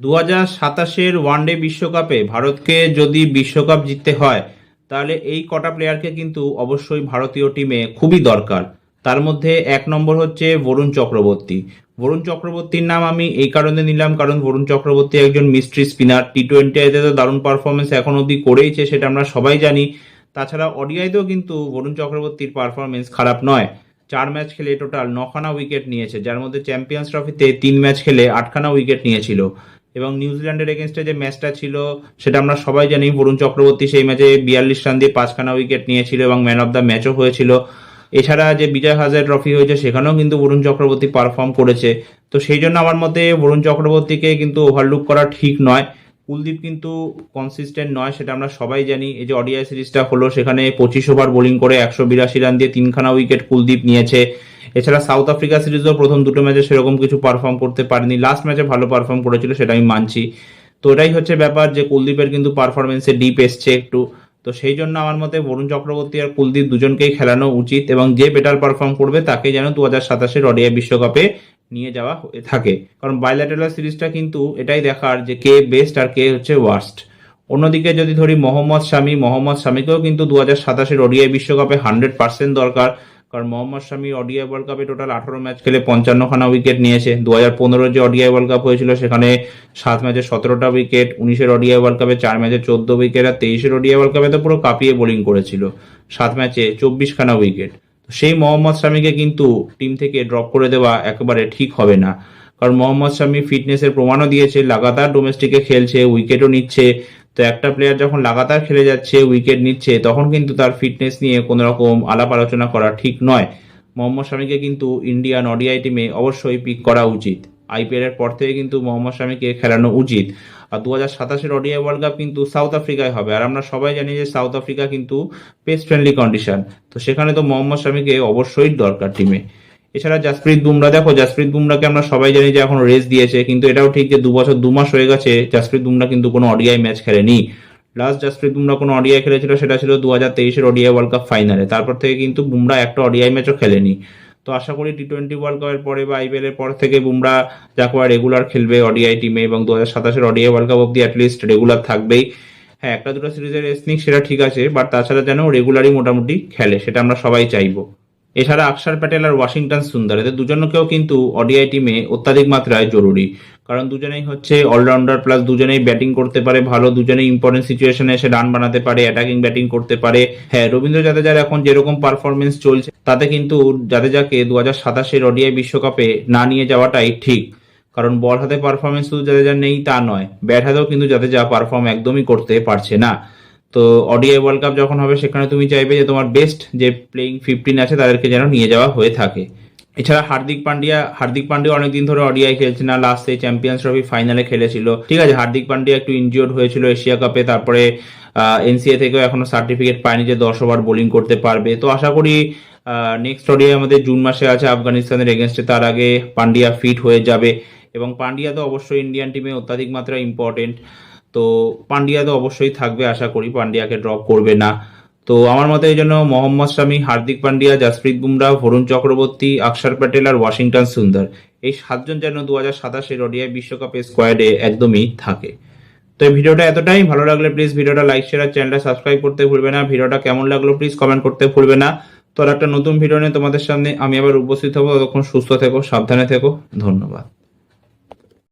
দু হাজার সাতাশের ওয়ানডে বিশ্বকাপে ভারতকে যদি বিশ্বকাপ জিততে হয়, তাহলে এই কটা প্লেয়ারকে কিন্তু অবশ্যই ভারতীয় টিমে খুবই দরকার। তার মধ্যে এক নম্বর হচ্ছে বরুণ চক্রবর্তী। বরুণ চক্রবর্তীর নাম আমি এই কারণে নিলাম, কারণ বরুণ চক্রবর্তী একজন মিস্ট্রি স্পিনার। টি টোয়েন্টিতে তো দারুণ পারফরমেন্স এখন অবধি করেইছে, সেটা আমরা সবাই জানি। তাছাড়া ওডিআইতেও কিন্তু বরুণ চক্রবর্তীর পারফরমেন্স খারাপ নয়। চার ম্যাচ খেলে টোটাল নখানা উইকেট নিয়েছে, যার মধ্যে চ্যাম্পিয়ন্স ট্রফিতে তিন ম্যাচ খেলে আটখানা উইকেট নিয়েছিল। এবং নিউজিল্যান্ডের এগেনস্টে যে ম্যাচটা ছিল, সেটা আমরা সবাই জানি, বরুণ চক্রবর্তী সেই ম্যাচে বিয়াল্লিশ রান দিয়ে পাঁচখানা উইকেট নিয়েছিল এবং ম্যান অফ দ্য ম্যাচও হয়েছিল। এছাড়া যে বিজয় হাজার ট্রফি হয়েছে, সেখানেও কিন্তু বরুণ চক্রবর্তী পারফর্ম করেছে। তো সেই জন্য আমার মতে বরুণ চক্রবর্তীকে কিন্তু ওভারলুক করা ঠিক নয়। কুলদীপ কিন্তু কনসিস্টেন্ট নয়, সেটা আমরা সবাই জানি। এই যে অডিআই সিরিজটা হলো, সেখানে পঁচিশ ওভার বোলিং করে একশো বিরাশি রান দিয়ে তিনখানা উইকেট কুলদীপ নিয়েছে। এছাড়া সাউথ আফ্রিকা সিরিজও প্রথম দুটো ম্যাচে সেরকম কিছু পারফর্ম করতে পারেনি। লাস্ট ম্যাচে ভালো পারফর্ম করেছিল, সেটা আমি মানছি। তো এটাই হচ্ছে ব্যাপার যে কুলদীপের কিন্তু পারফরমেন্সে ডিপ এসছে একটু। তো সেই জন্য আমার মতে বরুণ চক্রবর্তী আর কুলদীপ দুজনকেই খেলানো উচিত এবং যে বেটার পারফর্ম করবে তাকে যেন দু হাজার সাতাশের অডিআই বিশ্বকাপে নিয়ে যাওয়া হয়ে থাকে। কারণ বাইল্যাটেরাল সিরিজটা কিন্তু এটাই দেখার যে কে বেস্ট আর কে হচ্ছে ওয়ার্স্ট অন্যদিকে যদি ধরি মোহাম্মদ শামি, মোহাম্মদ শামিকেও কিন্তু দু হাজার সাতাশের ওডিআই বিশ্বকাপে হান্ড্রেড পার্সেন্ট দরকার। কারণ মোহাম্মদ শামি ওডিআই ওয়ার্ল্ড কাপে টোটাল আঠারো ম্যাচ খেলে পঞ্চান্নখানা উইকেট নিয়েছে। দু হাজার পনেরো যে ওডিআই ওয়ার্ল্ড কাপ হয়েছিল, সেখানে সাত ম্যাচে সতেরোটা উইকেট উনিশের ওডিআই ওয়ার্ল্ড কাপে চার ম্যাচে চোদ্দ উইকেট আর তেইশের ওডিআই ওয়ার্ল্ড কাপে তো পুরো কাঁপিয়ে বোলিং করেছিল। সাত ম্যাচে চব্বিশখানা উইকেট সেই মোহাম্মদ শামিকে কিন্তু টিম থেকে ড্রপ করে দেওয়া একেবারে ঠিক হবে না। কারণ মোহাম্মদ শামি ফিটনেসের প্রমাণও দিয়েছে, লাগাতার ডোমেস্টিকে খেলছে উইকেটও নিচ্ছে। তো একটা প্লেয়ার যখন লাগাতার খেলে যাচ্ছে উইকেট নিচ্ছে, তখন কিন্তু তার ফিটনেস নিয়ে কোনো রকম আলাপ আলোচনা করা ঠিক নয়। মোহাম্মদ শামিকে কিন্তু ইন্ডিয়ান অডিআই টিমে অবশ্যই পিক করা উচিত। আইপিএল এর পর থেকে কিন্তু মোহাম্মদ শামিকে খেলানো উচিত। আর দু হাজার সাতাশের অডিআই ওয়ার্ল্ড কাপ কিন্তু সাউথ আফ্রিকায় হবে। আর আমরা সবাই জানি যে সাউথ আফ্রিকা কিন্তু পেস ফ্রেন্ডলি কন্ডিশন তো সেখানে তো মোহাম্মদ শামিকে অবশ্যই দরকার টিমে এছাড়া জাসপ্রীত বুমরা, দেখো জাসপ্রীত বুমরাকে আমরা সবাই জানি যে এখন রেস দিয়েছে, কিন্তু এটাও ঠিক যে দু বছর দু মাস হয়ে গেছে, জাসপ্রীত বুমরা কিন্তু কোনো অডিআই ম্যাচ খেলেনি। লাস্ট জাসপ্রীত বুমরা কোনো অডিআই খেলেছিল, সেটা ছিল দু হাজার তেইশের অডিআই ওয়ার্ল্ড কাপ ফাইনালে তারপর থেকে কিন্তু বুমরা একটা অডিআই ম্যাচও খেলেনি। তো আশা করি টি টোয়েন্টি ওয়ার্ল্ড কাপের পরে বা আইপিএল এর পর থেকে বুমরা যাকে রেগুলার খেলবে অডিআই টিমে এবং দু হাজার সাতাশের অডিআই ওয়ার্ল্ড কাপ অব্দি অ্যাটলিস্ট রেগুলার থাকবেই। হ্যাঁ একটা দুটো সিরিজের রেস্ট সেটা ঠিক আছে বাট তাছাড়া যেন রেগুলারই মোটামুটি খেলে, সেটা আমরা সবাই চাইব। এছাড়া অক্ষর প্যাটেল আর ওয়াশিংটন সুন্দর। এদের দুজনকেও কিন্তু অডিআই টিমে অত্যাধিক মাত্রায় জরুরি। কারণ দুজনেই হচ্ছে অলরাউন্ডার প্লাস দুজনেই ব্যাটিং করতে পারে ভালো, দুজনেই ইম্পর্টেন্ট সিচুয়েশনে এসে রান বানাতে পারে অ্যাটাকিং ব্যাটিং করতে পারে। হ্যাঁ রবীন্দ্র জাদেজার এখন যেরকম পারফরমেন্স চলছে, তাতে কিন্তু জাদেজাকে দু হাজার সাতাশের অডিআই বিশ্বকাপে না নিয়ে যাওয়াটাই ঠিক। কারণ বল হাতে পারফরমেন্স শুধু জাদেজার নেই, তা নয়। ব্যাট হাতেও কিন্তু জাদেজা পারফর্ম একদমই করতে পারছে না। তো অডিআই ওয়ার্ল্ড কাপ যখন হবে, সেখানে তুমি চাইবে যে তোমার বেস্ট যে প্লেইং ফিফটিন আছে, তাদেরকে যেন নিয়ে যাওয়া হয়ে থাকে। এছাড়া হার্দিক পান্ডিয়া হার্দিক পান্ডিয়া অনেকদিন ধরে অডিআই খেলছে না লাস্ট চ্যাম্পিয়ন্স ট্রফি ফাইনালে খেলেছিল। ঠিক আছে, হার্দিক পান্ডিয়া একটু ইনজিওর্ড হয়েছিল এশিয়া কাপে তারপরে এনসিএ থেকেও এখনও সার্টিফিকেট পায়নি যে দশ ওভার বোলিং করতে পারবে। তো আশা করি নেক্সট অডিআই আমাদের জুন মাসে আছে, আফগানিস্তানের এগেনস্টে তার আগে পান্ডিয়া ফিট হয়ে যাবে। এবং পান্ডিয়া তো অবশ্যই ইন্ডিয়ান টিমে অত্যাধিক মাত্রায় ইম্পর্টেন্ট তো পান্ডিয়া তো অবশ্যই থাকবে, আশা করি। পান্ডিয়াকে ড্রপ করবে না। তো আমার মতে এই জন্য মোহাম্মদ শামি, হার্দিক পান্ডিয়া জাসপ্রীত বুমরা ভরুণ চক্রবর্তী অক্ষর প্যাটেল আর ওয়াশিংটন সুন্দর। এই সাতজন যেন দু হাজার সাতাশের ওডিআই বিশ্বকাপের স্কোয়াডে একদমই থাকে। তো এই ভিডিওটা এতটাই। ভালো লাগলে প্লিজ ভিডিওটা লাইক শেয়ার আর চ্যানেলটা সাবস্ক্রাইব করতে ভুলবে না। ভিডিওটা কেমন লাগল প্লিজ কমেন্ট করতে ভুলবে না। তো একটা নতুন ভিডিও নিয়ে তোমাদের সামনে আমি আবার উপস্থিত হব। ততক্ষণ সুস্থ থেকো, সাবধানে থেকো। ধন্যবাদ।